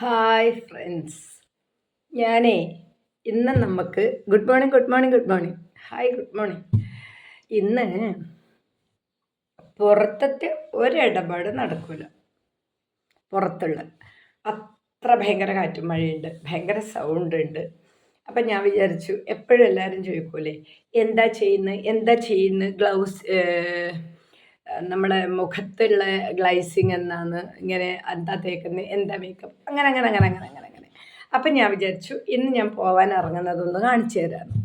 Hi friends ഞാനേ ഇന്ന് നമുക്ക് good morning good morning good morning hi good morning ഇന്ന് പുറത്തത്തെ ഒരിടപാട് നടക്കില്ല പുറത്തുള്ള. അത്ര ഭയങ്കര കാറ്റും മഴയുണ്ട്. ഭയങ്കര സൗണ്ട് ഉണ്ട്. അപ്പം ഞാൻ വിചാരിച്ചു എപ്പോഴും എല്ലാവരും ചോദിക്കൂലേ എന്താ ചെയ്യുന്നത്? എന്താ ചെയ്യുന്നത്? ഗ്ലൗസ് നമ്മുടെ മുഖത്തുള്ള ഗ്ലൈസിങ് എന്നാണ് ഇങ്ങനെ എന്താ തേക്കുന്നത് എന്താ മേക്കപ്പ് അങ്ങനെ അങ്ങനെ അങ്ങനെ അങ്ങനെ അങ്ങനെ അങ്ങനെ. അപ്പം ഞാൻ വിചാരിച്ചു ഇന്ന് ഞാൻ പോകാൻ ഇറങ്ങുന്നതൊന്ന് കാണിച്ചു തരാമെന്ന്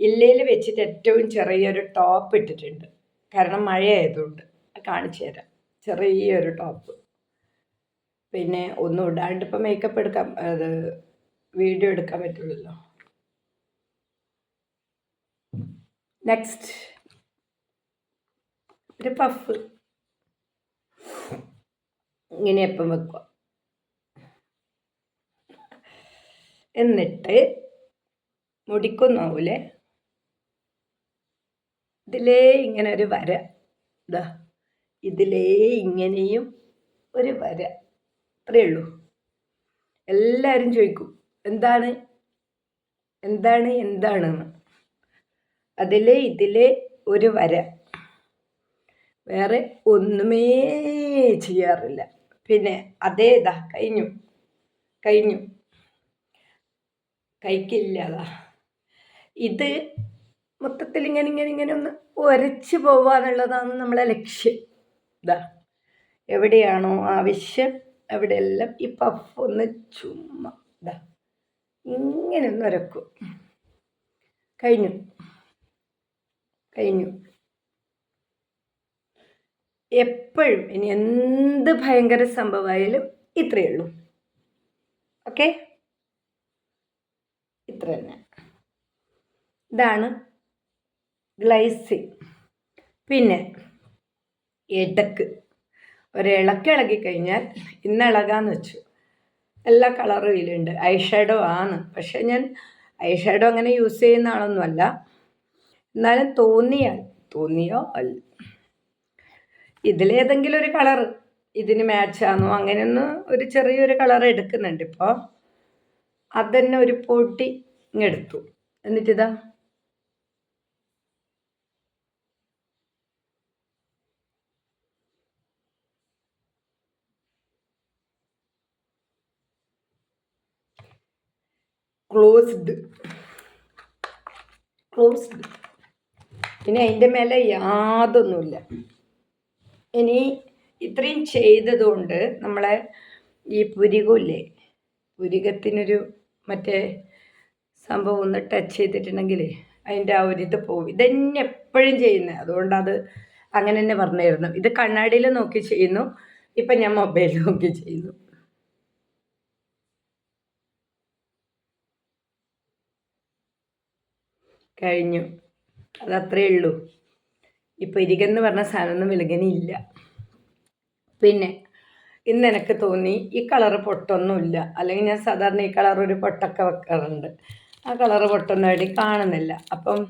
ഇല്ലയിൽ വെച്ചിട്ട് ഏറ്റവും ചെറിയൊരു ടോപ്പ് ഇട്ടിട്ടുണ്ട്. കാരണം മഴയായതുകൊണ്ട് കാണിച്ചു തരാം. ചെറിയൊരു ടോപ്പ് പിന്നെ ഒന്നും ഇടാണ്ട് ഇപ്പം മേക്കപ്പ് എടുക്കാം അത് വീഡിയോ എടുക്കാൻ പറ്റുള്ളല്ലോ. നെക്സ്റ്റ് ഒരു പഫ് ഇങ്ങനെ എപ്പം വെക്കുക. എന്നിട്ട് മുടിക്കൊന്നാവൂലേ? ഇതിലേ ഇങ്ങനെ ഒരു വര. ഇതാ ഇതിലേ ഇങ്ങനെയും ഒരു വര. അത്രയേ ഉള്ളൂ. എല്ലാവരും ചോദിക്കും എന്താണ്? എന്താണ്? എന്താണെന്ന് അതിലെ ഇതിലെ ഒരു വര. വേറെ ഒന്നുമേ ചെയ്യാറില്ല. പിന്നെ അതേതാ കഴിഞ്ഞു. കഴിഞ്ഞു. കഴിക്കില്ലതാ ഇത് മൊത്തത്തിൽ ഇങ്ങനെ ഇങ്ങനെ ഇങ്ങനെ ഒന്ന് ഒരച്ച് പോവാന്നുള്ളതാണ് നമ്മളെ ലക്ഷ്യം. ഇതാ എവിടെയാണോ ആവശ്യം അവിടെയെല്ലാം ഈ പഫ് ഒന്ന് ചുമ്മാ ഇതാ ഇങ്ങനെ ഒന്ന് ഒരക്കും. കഴിഞ്ഞു. കഴിഞ്ഞു. എപ്പോഴും ഇനി എന്ത് ഭയങ്കര സംഭവമായാലും ഇത്രയേ ഉള്ളൂ. ഓക്കെ? ഇത്ര തന്നെ. ഇതാണ് ഗ്ലൈസിൻ. പിന്നെ ഇടയ്ക്ക് ഒരിളക്ക് ഇളകി കഴിഞ്ഞാൽ ഇന്ന് ഇളകാന്ന് വെച്ചു. എല്ലാ കളറും ഇതിലുണ്ട്. ഐ ഷാഡോ ആണ്. പക്ഷേ ഞാൻ ഐ ഷാഡോ അങ്ങനെ യൂസ് ചെയ്യുന്ന ആളൊന്നുമല്ല. എന്നാലും തോന്നിയാൽ തോന്നിയോ? അല്ല. ഇതിലേതെങ്കിലും ഒരു കളർ ഇതിന് മാച്ചാണോ അങ്ങനെയൊന്ന് ഒരു ചെറിയൊരു കളർ എടുക്കുന്നുണ്ട് ഇപ്പോൾ അതന്നെ ഒരു പൊട്ടി ഇങ്ങെടുത്തു. എന്നിട്ടിതാ. ക്ലോസ്ഡ്. ക്ലോസ്ഡ്. പിന്നെ അതിന്റെ മേലെ യാതൊന്നുമില്ല. ഇനി ഇത്രയും ചെയ്തതുകൊണ്ട് നമ്മളെ ഈ പുരികമില്ലേ പുരികത്തിനൊരു മറ്റേ സംഭവം ഒന്ന് ടച്ച് ചെയ്തിട്ടുണ്ടെങ്കിൽ അതിന്റെ ആ ഒരു ഇത് പോകും ഇതന്നെ എപ്പോഴും ചെയ്യുന്നത് അതുകൊണ്ട് അത് അങ്ങനെ തന്നെ പറഞ്ഞായിരുന്നു. ഇത് കണ്ണാടിയിൽ നോക്കി ചെയ്യുന്നു. ഇപ്പം ഞാൻ മൊബൈലിൽ നോക്കി ചെയ്യുന്നു. കഴിഞ്ഞു. അതത്രേ ഉള്ളൂ. ഇപ്പം ഇരികെന്ന് പറഞ്ഞ സാധനമൊന്നും വിലകനില്ല പിന്നെ ഇന്ന് എനിക്ക് തോന്നി ഈ കളറ് പൊട്ടൊന്നുമില്ല. അല്ലെങ്കിൽ ഞാൻ സാധാരണ ഈ കളർ ഒരു പൊട്ടൊക്കെ വെക്കാറുണ്ട്. ആ കളറ് പൊട്ടൊന്നും വേണ്ടി കാണുന്നില്ല. അപ്പം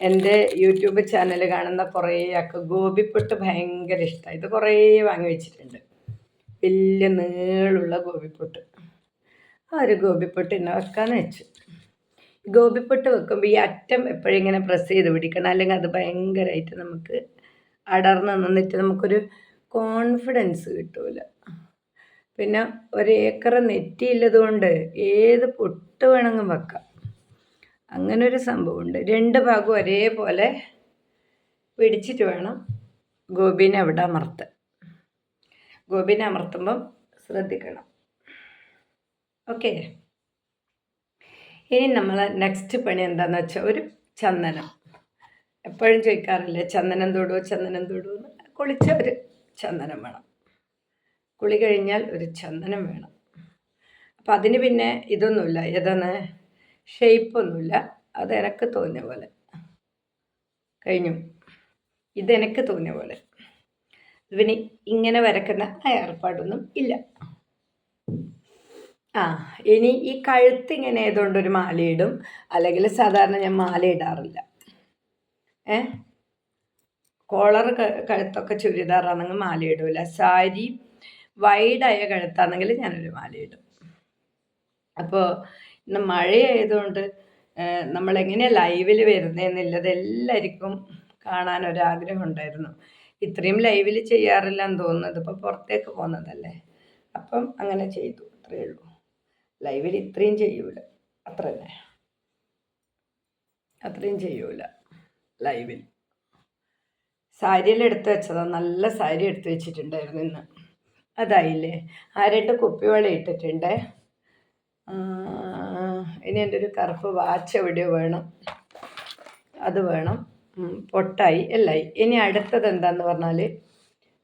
എന്റെ യൂട്യൂബ് ചാനൽ കാണുന്ന കുറേ ആൾക്ക് ഗോപിപ്പൊട്ട് ഭയങ്കര ഇഷ്ടമാണ് ഇത് കുറേ വാങ്ങി വെച്ചിട്ടുണ്ട്. വലിയ നീളുള്ള ഗോപിപ്പൊട്ട് ആ ഒരു ഗോപിപ്പൊട്ട് എന്നെ വെക്കാമെന്ന് വെച്ചു. ഗോപിപ്പൊട്ട് വെക്കുമ്പോൾ ഈ അറ്റം എപ്പോഴും ഇങ്ങനെ പ്രസ് ചെയ്ത് പിടിക്കണം? അല്ലെങ്കിൽ അത് ഭയങ്കരമായിട്ട് നമുക്ക് അടർന്ന് നിന്നിട്ട് നമുക്കൊരു കോൺഫിഡൻസ് കിട്ടൂല. പിന്നെ ഒരേക്കർ നെറ്റിയില്ലത് കൊണ്ട് ഏത് പൊട്ട് വേണമെങ്കിലും വെക്കാം. അങ്ങനൊരു സംഭവമുണ്ട്. രണ്ട് ഭാഗവും ഒരേപോലെ പിടിച്ചിട്ട് വേണം ഗോപിനെ അവിടെ അമർത്താൻ. ഗോപിനെ അമർത്തുമ്പം ശ്രദ്ധിക്കണം. ഓക്കേ? ഇനി നമ്മൾ നെക്സ്റ്റ് പണി എന്താണെന്ന് വെച്ചാൽ ഒരു ചന്ദനം. എപ്പോഴും ചോദിക്കാറില്ലേ ചന്ദനം തൊടുവോ ചന്ദനം തൊടുവോ കുളിച്ച ഒരു ചന്ദനം വേണം. കുളി കഴിഞ്ഞാൽ ഒരു ചന്ദനം വേണം. അപ്പം അതിന് പിന്നെ ഇതൊന്നുമില്ല. ഏതാണ്? ഷെയ്പ്പൊന്നുമില്ല അത് എനിക്ക് തോന്നിയ പോലെ. കഴിഞ്ഞു. ഇതെനിക്ക് തോന്നിയ പോലെ. പിന്നെ ഇങ്ങനെ വരക്കുന്ന ആ ഏർപ്പാടൊന്നും ഇല്ല. ആ ഇനി ഈ കഴുത്ത് ഇങ്ങനെ ഏതുകൊണ്ട് ഒരു മാലയിടും അല്ലെങ്കിൽ സാധാരണ ഞാൻ മാല ഇടാറില്ല. ഏ? കോളർ കഴുത്തൊക്കെ ചുരിദാറാണെങ്കിൽ മാല ഇടൂല. സാരി വൈഡായ കഴുത്താണെങ്കിൽ ഞാനൊരു മാല ഇടും. അപ്പോൾ ഇന്ന് മഴയായതുകൊണ്ട് നമ്മളെങ്ങനെയാണ് ലൈവിൽ വരുന്നതെന്നുള്ളത് എല്ലാവർക്കും കാണാൻ ഒരാഗ്രഹം ഉണ്ടായിരുന്നു. ഇത്രയും ലൈവിൽ ചെയ്യാറില്ല എന്ന് തോന്നുന്നത്. ഇപ്പോൾ പുറത്തേക്ക് പോകുന്നതല്ലേ? അപ്പം അങ്ങനെ ചെയ്തു. അത്രയേ ഉള്ളൂ. ലൈവിൽ ഇത്രയും ചെയ്യൂല. അത്ര തന്നെ. അത്രയും ചെയ്യൂല ലൈവിൽ. സാരിയെല്ലാം എടുത്തു വെച്ചതാണ് നല്ല സാരി എടുത്തു വെച്ചിട്ടുണ്ടായിരുന്നു ഇന്ന്. അതായില്ലേ? ആ രണ്ട് കുപ്പിവെള്ളം ഇട്ടിട്ടുണ്ട്? ഇനി എന്റെ ഒരു കറുപ്പ് വാച്ച് എവിടെയോ വേണം. അത് വേണം. പൊട്ടായി. എല്ലായി ഇനി അടുത്തത് എന്താന്ന് പറഞ്ഞാൽ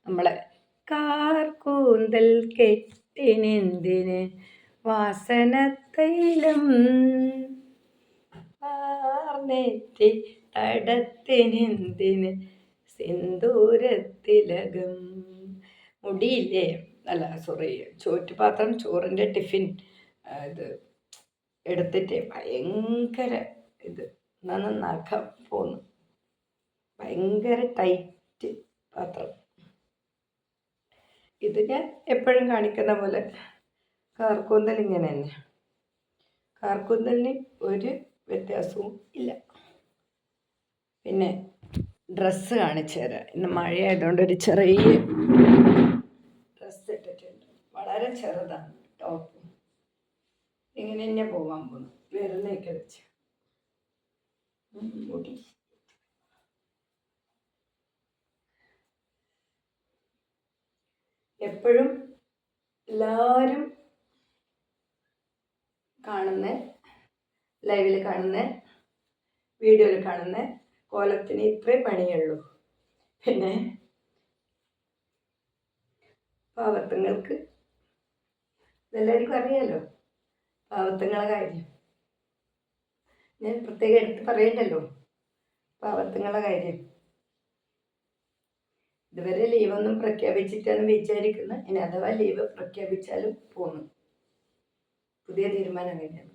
നമ്മളെ കാർ കൂന്തൽ കെട്ടിനെന്തിന് വാസനത്തൈലം പാർന്നെറ്റി തടത്തിനെന്തിന് സിന്ദൂരത്തിലകം. മുടിയില്ലേ? അല്ല സോറി ചോറ്റുപാത്രം ചോറിന്റെ ടിഫിൻ ഇത് എടുത്തിട്ട് ഭയങ്കര ഇത് നന്ന നഖം പോന്നു. ഭയങ്കര ടൈറ്റ് പാത്രം. ഇത് ഞാൻ എപ്പോഴും കാണിക്കുന്ന പോലെ കാർക്കൂന്തൽ ഇങ്ങനെ തന്നെ. കാർക്കൂന്തലിന് ഒരു വ്യത്യാസവും ഇല്ല. പിന്നെ ഡ്രസ്സ് കാണിച്ചു തരാം. ഇന്ന് മഴയായതുകൊണ്ട് ഒരു ചെറിയ ഡ്രസ്സ് ഇട്ടിട്ടുണ്ട്. വളരെ ചെറുതാണ് ടോപ്പ് ഇങ്ങനെ തന്നെ പോകാൻ പോകുന്നു വിരലേക്ക് വെച്ച്. എപ്പോഴും എല്ലാവരും കാണുന്ന ലൈവിൽ കാണുന്ന വീഡിയോയിൽ കാണുന്ന കോലത്തിന് ഇത്രേ പണിയുള്ളൂ. പിന്നെ പാവത്തങ്ങൾക്ക് ഇതെല്ലാവർക്കും അറിയാലോ പാവത്തങ്ങളെ കാര്യം. ഞാൻ പ്രത്യേകം എടുത്ത് പറയണ്ടല്ലോ പാവത്തങ്ങളെ കാര്യം. ഇതുവരെ ലീവൊന്നും പ്രഖ്യാപിച്ചിട്ടാണ് വിചാരിക്കുന്നത്. ഇനി അഥവാ ലീവ് പ്രഖ്യാപിച്ചാലും പോന്നു. പുതിയ തീരുമാനം അങ്ങനെയാണ്.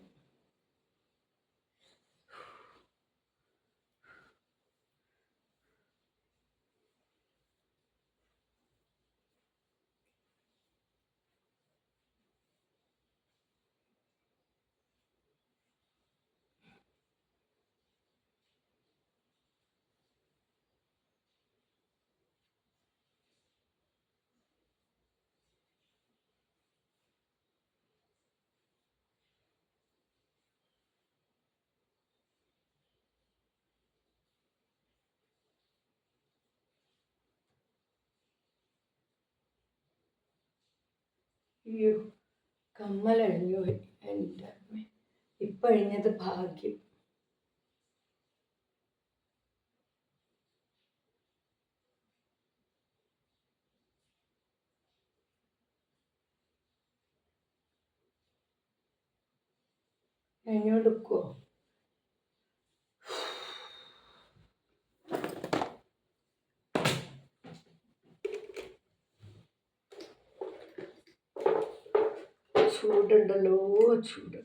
അയ്യോ കമ്മലഴിഞ്ഞു പോയി എന്റെ അമ്മ. ഇപ്പം അഴിഞ്ഞത് ഭാഗ്യം അഴിഞ്ഞോടുക്കുമോ ചൂടുണ്ടല്ലോ ചൂട്.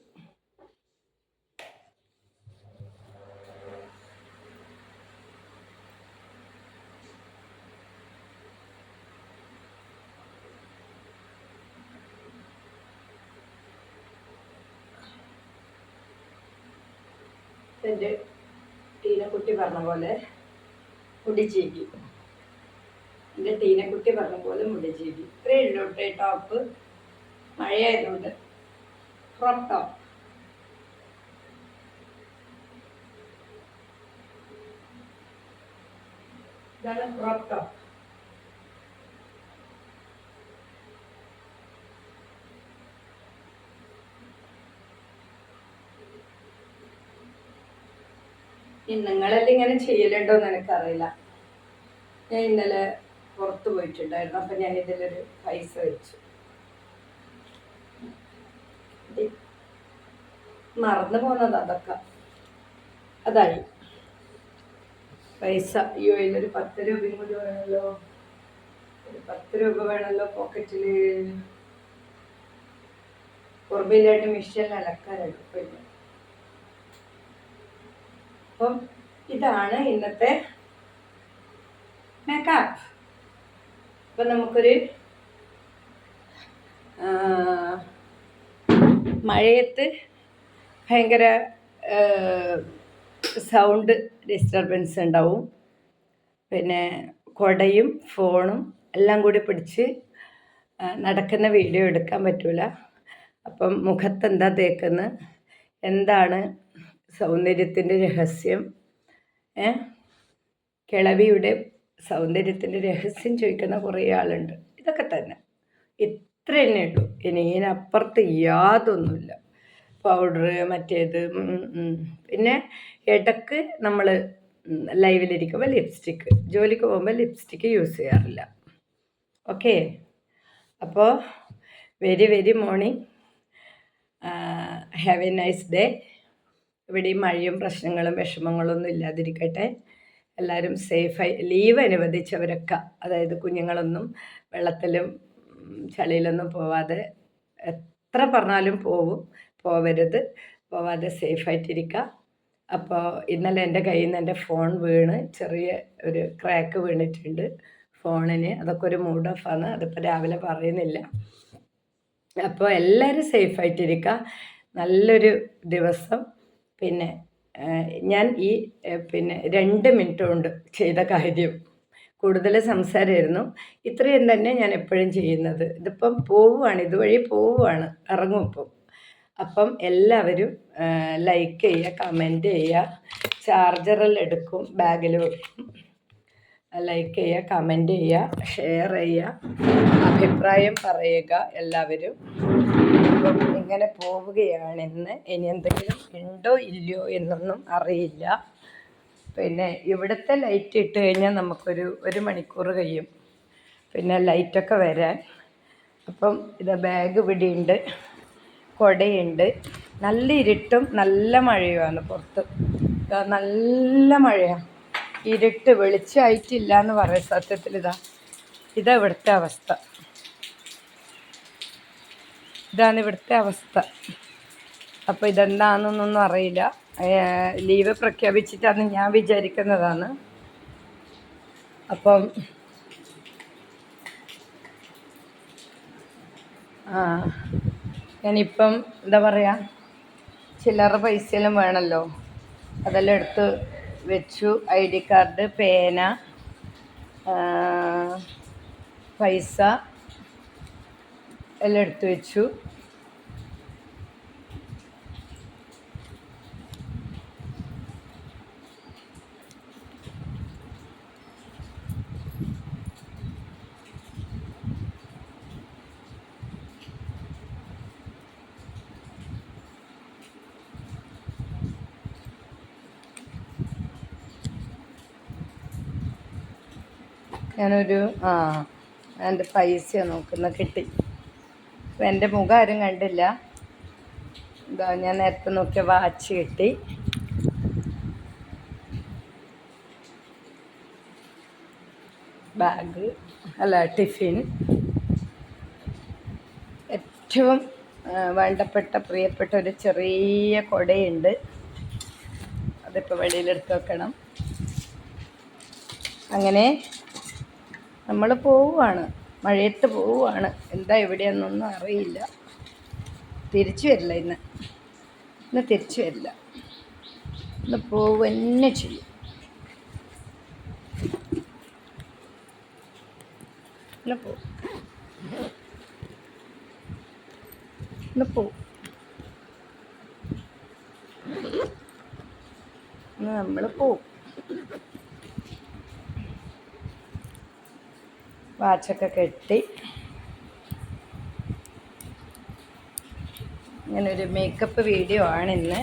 എന്റെ ടീനക്കുട്ടി പറഞ്ഞ പോലെ മുടിച്ചേക്കി എന്റെ ടീനക്കുട്ടി പറഞ്ഞ പോലെ മുടിച്ചേക്കി ഇത്രയേ ഉള്ളൂ ടോപ്പ്. മഴയായതുകൊണ്ട്. ക്രോപ്പ് ടോപ്പ് ടോപ്പ് നിങ്ങളെല്ലാം ഇങ്ങനെ ചെയ്യലുണ്ടോ എന്ന് എനിക്കറിയില്ല. ഞാൻ ഇന്നലെ പുറത്ത് പോയിട്ടുണ്ടായിരുന്നു അപ്പം ഞാൻ ഇതിലൊരു പൈസ വെച്ചു. മറന്നു പോകുന്നത് അതൊക്കെ. അതായി. പൈസ. അയ്യോ ഇതിലൊരു പത്ത് രൂപയും കൂടി വേണമല്ലോ. ഒരു പത്ത് രൂപ വേണമല്ലോ പോക്കറ്റിൽ പുറമില്ലായിട്ട് മിഷ്യൻ അലക്കാനെടുക്കില്ല അപ്പം ഇതാണ് ഇന്നത്തെ മേക്കപ്പ് അപ്പം നമുക്കൊരു മഴയത്ത് ഭയങ്കര സൗണ്ട് ഡിസ്റ്റർബൻസ് ഉണ്ടാവും. പിന്നെ കൊടയും ഫോണും എല്ലാം കൂടി പിടിച്ച് നടക്കുന്ന വീഡിയോ എടുക്കാൻ പറ്റൂല. അപ്പം മുഖത്ത് എന്താ തേക്കുന്നത് എന്താണ് സൗന്ദര്യത്തിന്റെ രഹസ്യം? ഏ? കിളവിയുടെ സൗന്ദര്യത്തിന്റെ രഹസ്യം ചോദിക്കുന്ന കുറേ ആളുണ്ട്. ഇതൊക്കെ തന്നെ. ഇത്ര തന്നെ ഉള്ളൂ. ഇനി ഇതിനപ്പുറത്ത് യാതൊന്നുമില്ല. പൗഡർ മറ്റേത്. പിന്നെ ഇടയ്ക്ക് നമ്മൾ ലൈവിലിരിക്കുമ്പോൾ ലിപ്സ്റ്റിക്ക് ജോലിക്ക് പോകുമ്പോൾ ലിപ്സ്റ്റിക്ക് യൂസ് ചെയ്യാറില്ല. ഓക്കെ അപ്പോൾ very very morning have a nice day ഇവിടെ മഴയും പ്രശ്നങ്ങളും വിഷമങ്ങളൊന്നും ഇല്ലാതിരിക്കട്ടെ. എല്ലാവരും സേഫായി ലീവ് അനുവദിച്ചവരൊക്കെ അതായത് കുഞ്ഞുങ്ങളൊന്നും വെള്ളത്തിലും ചളിയിലൊന്നും പോവാതെ എത്ര പറഞ്ഞാലും പോവും. പോവരുത്. പോവാതെ സേഫായിട്ടിരിക്കുക അപ്പോൾ ഇന്നലെ എന്റെ കയ്യിൽ നിന്ന് എന്റെ ഫോൺ വീണ് ചെറിയ ഒരു ക്രാക്ക് വീണിട്ടുണ്ട് ഫോണിന്. അതൊക്കെ ഒരു മൂഡ് ആണ്. അതിപ്പോൾ രാവിലെ പറയുന്നില്ല. അപ്പോൾ എല്ലാവരും സേഫായിട്ടിരിക്കുക നല്ലൊരു ദിവസം. പിന്നെ ഞാൻ ഈ പിന്നെ രണ്ട് മിനിറ്റ് കൊണ്ട് ചെയ്ത കാര്യം കൂടുതൽ സംസാരമായിരുന്നു. ഇത്രയും തന്നെ ഞാൻ എപ്പോഴും ചെയ്യുന്നത്. ഇതിപ്പം പോവുകയാണ് ഇതുവഴി പോവുകയാണ് ഇറങ്ങും ഇപ്പം. അപ്പം എല്ലാവരും ലൈക്ക് ചെയ്യുക കമന്റ് ചെയ്യുക ചാർജറിൽ എടുക്കും ബാഗിൽ വെക്കും. ലൈക്ക് ചെയ്യുക കമന്റ് ചെയ്യുക ഷെയർ ചെയ്യുക അഭിപ്രായം പറയുക എല്ലാവരും. അപ്പം ഇങ്ങനെ പോവുകയാണെന്ന് ഇനി എന്തെങ്കിലും ഉണ്ടോ ഇല്ലയോ എന്നൊന്നും അറിയില്ല. പിന്നെ ഇവിടുത്തെ ലൈറ്റ് ഇട്ട് കഴിഞ്ഞാൽ നമുക്കൊരു ഒരു മണിക്കൂർ കഴിയും. പിന്നെ ലൈറ്റൊക്കെ വരാൻ. അപ്പം ഇത് ബാഗ് ഇവിടെയുണ്ട്. കുടയുണ്ട്. നല്ല ഇരുട്ടും നല്ല മഴയുമാണ് പുറത്ത്. നല്ല മഴയാണ് ഇരുട്ട് വെളിച്ചമായിട്ടില്ല എന്ന് പറയും സത്യത്തിൽ ഇതാ ഇതാ ഇവിടുത്തെ അവസ്ഥ. ഇതാണ് ഇവിടുത്തെ അവസ്ഥ. അപ്പോൾ ഇതെന്താണെന്നൊന്നും അറിയില്ല. ലീവ് പ്രഖ്യാപിച്ചിട്ടാണ് ഞാൻ വിചാരിക്കുന്നതാണ്. അപ്പം ആ ഞാനിപ്പം എന്താ പറയുക ചില്ലറ പൈസയെല്ലാം വേണമല്ലോ അതെല്ലാം എടുത്ത് വെച്ചു. ഐ ഡി കാർഡ് പേന പൈസ എല്ലാം എടുത്തു വെച്ചു. ഞാനൊരു ആ എന്റെ പൈസ നോക്കുന്ന കിട്ടി. എന്റെ മുഖം ആരും കണ്ടില്ല. ഇതാ ഞാൻ നേരത്തെ നോക്കിയ വാച്ച് കിട്ടി. ബാഗ് അല്ല ടിഫിൻ. ഏറ്റവും വേണ്ടപ്പെട്ട പ്രിയപ്പെട്ട ഒരു ചെറിയ കൊടയുണ്ട്. അതിപ്പോൾ വെളിയിലെടുത്ത് വെക്കണം. അങ്ങനെ നമ്മൾ പോവുകയാണ് മഴയത്ത് പോവുകയാണ് എന്താ എവിടെയാണെന്നൊന്നും അറിയില്ല. തിരിച്ചു വരില്ല ഇന്ന്. ഇന്ന് തിരിച്ചു വരില്ല. ഇന്ന് പോവുക തന്നെ ചെയ്യും. ഇന്ന് പോവും. ഇന്ന് പോവും. നമ്മൾ പോവും. വാച്ചൊക്കെ കെട്ടി. ഇങ്ങനൊരു മേക്കപ്പ് വീഡിയോ ആണ് ഇന്ന്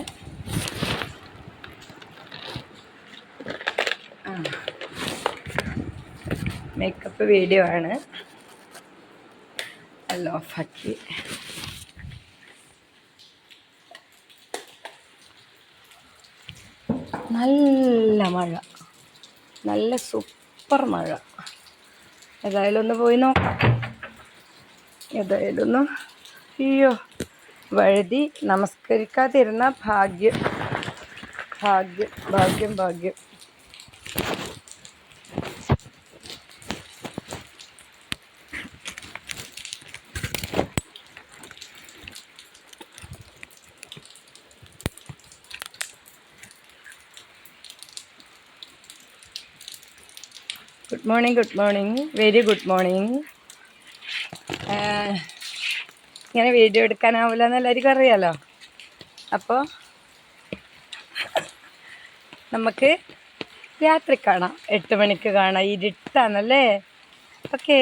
മേക്കപ്പ് വീഡിയോ ആണ്. അല്ല ഓഫാക്കി. നല്ല മഴ. നല്ല സൂപ്പർ മഴ. ഏതായാലും ഒന്ന് പോയി നോക്കാം. ഏതായാലും ഒന്ന് അയ്യോ വഴുതി നമസ്കരിക്കാതിരുന്ന ഭാഗ്യം. ഭാഗ്യം ഭാഗ്യം ഭാഗ്യം. Good morning good morning very good morning ഇങ്ങനെ വീഡിയോ എടുക്കാനാവില്ല എന്ന് അറിയാലോ അപ്പോൾ നമുക്ക് രാത്രി കാണാം. എട്ട് മണിക്ക് കാണാം. ഇരുട്ടാണല്ലേ ഓക്കേ